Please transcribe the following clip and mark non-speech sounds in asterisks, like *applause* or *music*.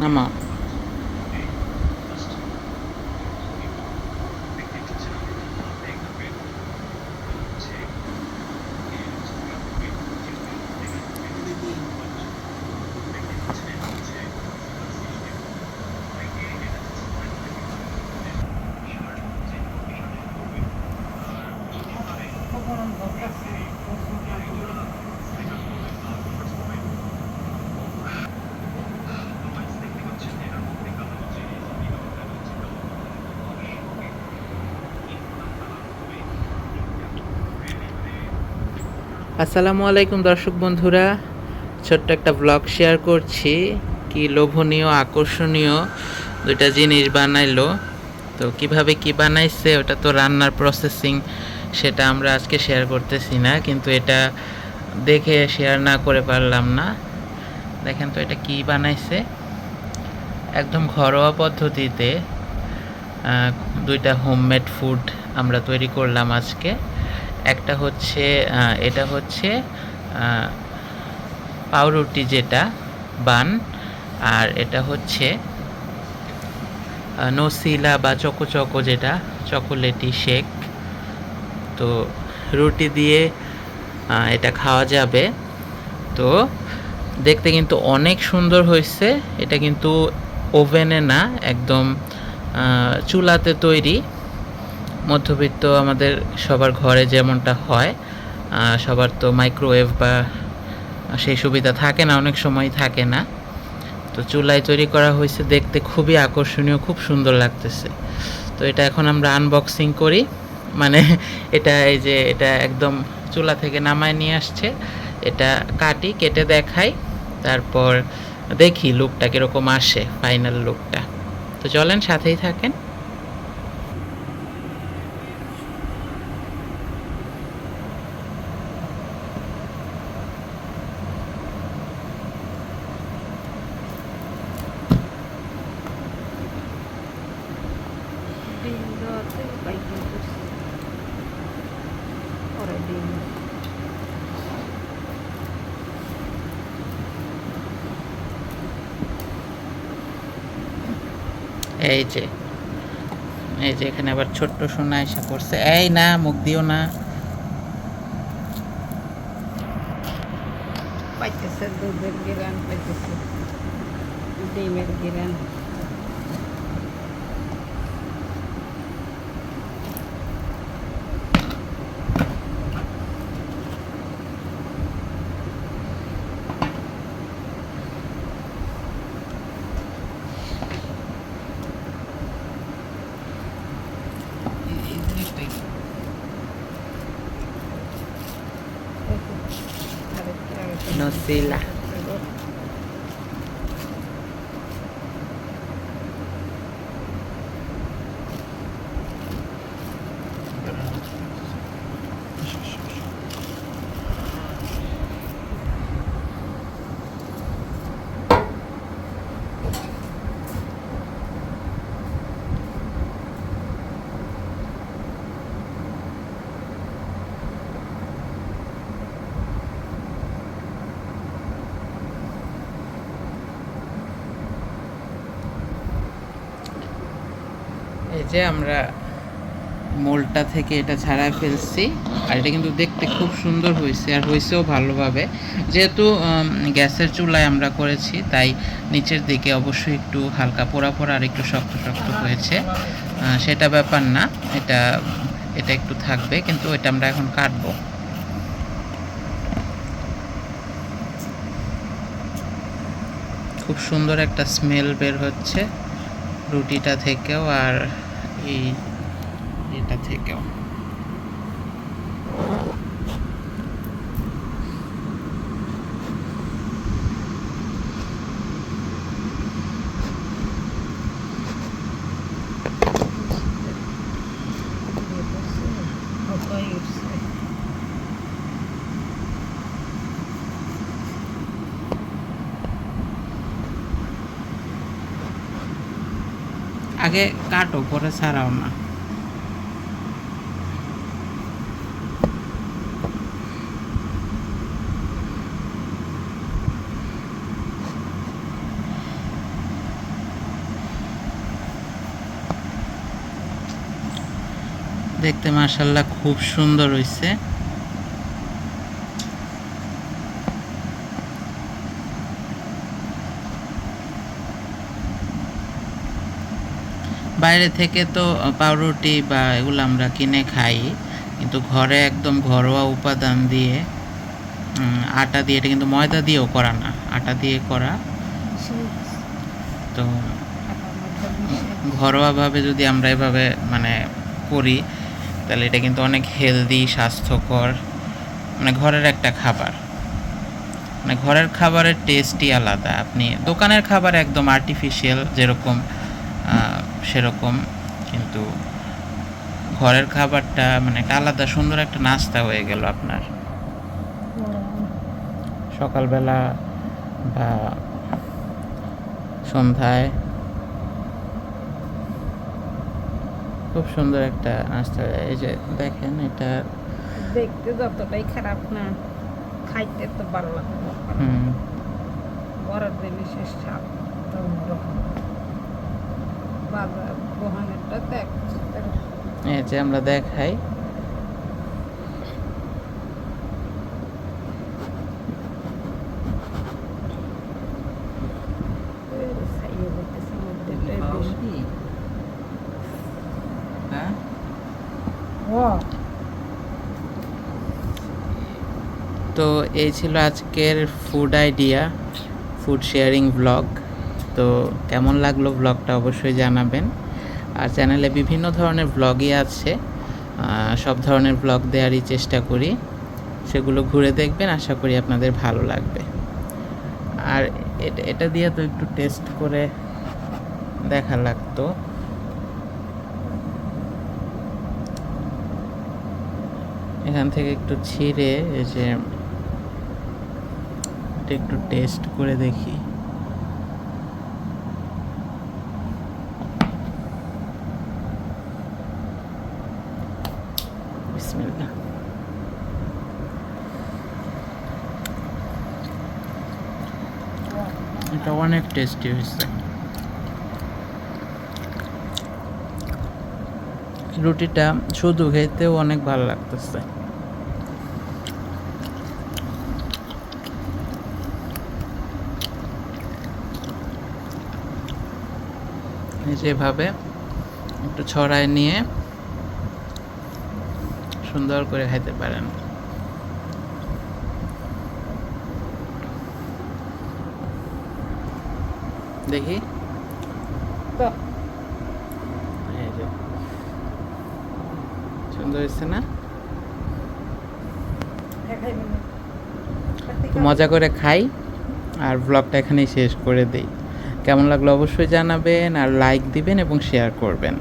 那么 আসসালামু আলাইকুম দর্শক বন্ধুরা। ছোট্ট একটা ব্লগ শেয়ার করছি। কি লোভনীয়, আকর্ষণীয় দুইটা জিনিস বানাইলো। তো কীভাবে কি বানাইছে, ওটা তো রান্নার প্রসেসিং সেটা আমরা আজকে শেয়ার করতেছি না। কিন্তু এটা দেখে শেয়ার না করে পারলাম না। দেখেন তো এটা কি বানাইছে। একদম ঘরোয়া পদ্ধতিতে দুইটা হোমমেড ফুড আমরা তৈরি করলাম আজকে। একটা হচ্ছে এটা হচ্ছে পাউরুটি যেটা, বান, আর এটা হচ্ছে নসিলা বা চকো চকো যেটা, চকোলেটি শেক। তো রুটি দিয়ে এটা খাওয়া যাবে। তো দেখতে কিন্তু অনেক সুন্দর হয়েছে। এটা কিন্তু ওভেনে না, একদম চুলাতে তৈরি। মধ্যবিত্ত আমাদের সবার ঘরে যেমনটা হয় সবার তো মাইক্রোওয়েভ বা সেই সুবিধা থাকে না, অনেক সময় থাকে না। তো চুলায় তৈরি করা হয়েছে দেখতে খুবই আকর্ষণীয়, খুব সুন্দর লাগতেছে। তো এটা এখন আমরা আনবক্সিং করি। মানে *laughs* এটা এই যে এটা একদম চুলা থেকে নামায় নিয়ে আসছে। এটা কাটি, কেটে দেখাই, তারপর দেখি লুকটা কীরকম আসে ফাইনাল লুকটা তো চলেন সাথেই থাকেন। দেওয়াতে পাইকারি করছি পরে এই যে এই যে এখানে আবার ছোট্ট সোনা এসে পড়ছে। এই না, মুখ দিও না। পাইতেছে দুধের গিরান, পাইতেছে। ডিমের গিরান। নসিলা এই যে আমরা মোলটা থেকে এটা ছাড়াই ফেলছি, আর এটা কিন্তু দেখতে খুব সুন্দর হয়েছে, আর হয়েছেও ভালোভাবে। যেহেতু গ্যাসের চুলায় আমরা করেছি, তাই নিচের দিকে অবশ্যই একটু হালকা পোড়া পোড়া আর একটু শক্ত শক্ত হয়েছে। সেটা ব্যাপার না, এটা এটা একটু থাকবে, কিন্তু এটা আমরা এখন কাটবো। খুব সুন্দর একটা স্মেল বের হচ্ছে রুটিটা থেকেও, আর এই এটা থেকেও আগে কাটো পরে ছাড়াও না। দেখতে মাসাল্লাহ খুব সুন্দর হয়েছে বাইরে থেকে তো পাউরুটি বা এগুলো আমরা কিনে খাই, কিন্তু ঘরে একদম ঘরোয়া উপাদান দিয়ে আটা দিয়ে, এটা কিন্তু ময়দা দিয়েও করা না, আটা দিয়ে করা। তো ঘরোয়াভাবে যদি আমরা এভাবে মানে করি, তাহলে এটা কিন্তু অনেক হেলদি স্বাস্থ্যকর মানে ঘরের একটা খাবার। মানে ঘরের খাবারের টেস্টই আলাদা। আপনি দোকানের খাবার একদম আর্টিফিশিয়াল যেরকম সেরকম কিন্তু ঘরের খাবারটা মানে একটা আলাদা সুন্দর একটা নাস্তা হয়ে গেল আপনার। সকালবেলা বা সন্ধ্যায় খুব সুন্দর একটা নাস্তা এই যে দেখেন এটা দেখতে যতটাই খারাপ না খাইতে তো ভালো লাগবে হুম, বড় জিনিসের স্বাদ। এই যে আমরা দেখাই। হ্যাঁ। ও তো এই ছিল আজকের food idea food sharing blog তো কেমন লাগল ব্লগটা অবশ্যই জানাবেন। আর চ্যানেলে বিভিন্ন ধরনের ব্লগই আছে সব ধরনের ব্লগ দেওয়ারই চেষ্টা করি। সেগুলো ঘুরে দেখবেন, আশা করি আপনাদের ভালো লাগবে। আর এটা এটা দিয়ে তো একটু টেস্ট করে দেখা লাগতো। এখান থেকে একটু ছিঁড়ে, এই যে একটু টেস্ট করে দেখি। বিসমিল্লাহ এটা অনেক টেস্টি হয়েছে। রুটিটা শুধু খেতেও অনেক ভালো লাগতেছে। যেভাবে একটু ছড়ায় নিয়ে সুন্দর করে খাইতে পারেন। দেখি। সুন্দর হয়েছে না? মজা করে খাই আর ব্লগটা এখানেই শেষ করে দিই। কেমন লাগল অবশ্যই জানাবেন আর লাইক দিবেন এবং শেয়ার করবেন।